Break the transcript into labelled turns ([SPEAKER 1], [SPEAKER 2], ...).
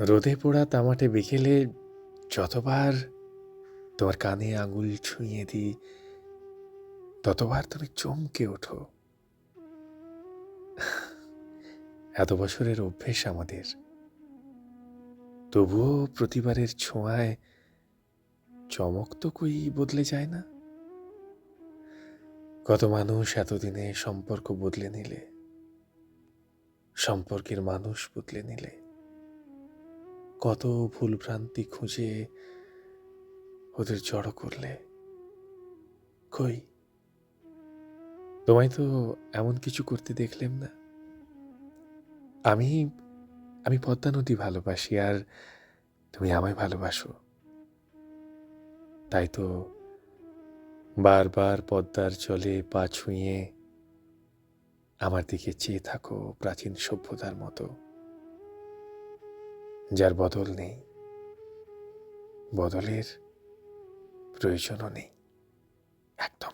[SPEAKER 1] রোদে পোড়া তামাটে বিকেলে যতবার তোমার কানে আঙুল ছুঁয়ে দিই, ততবার তুমি চমকে ওঠো। এত বছরের অভ্যেস আমাদের। তবুও প্রতিবারের ছোঁয়ায় চমক তো কই বদলে যায় না? কত মানুষ এতদিনে সম্পর্ক বদলে নিলে, সম্পর্কের মানুষ বদলে নিলে। কত ভুলভ্রান্তি খুঁজে ওদের জড়ো করলে। কই? তোমায় তো এমন কিছু করতে দেখলেম না। আমি আমি পদ্মা নদী ভালোবাসি আর তুমি আমায় ভালোবাসো। তাই তো বারবার পদ্মার জলে পা ছুঁয়ে আমার দিকে চেয়ে থাকো প্রাচীন সভ্যতার মতো। যার বদল নেই। বদলের প্রয়োজনও নেই। একদম।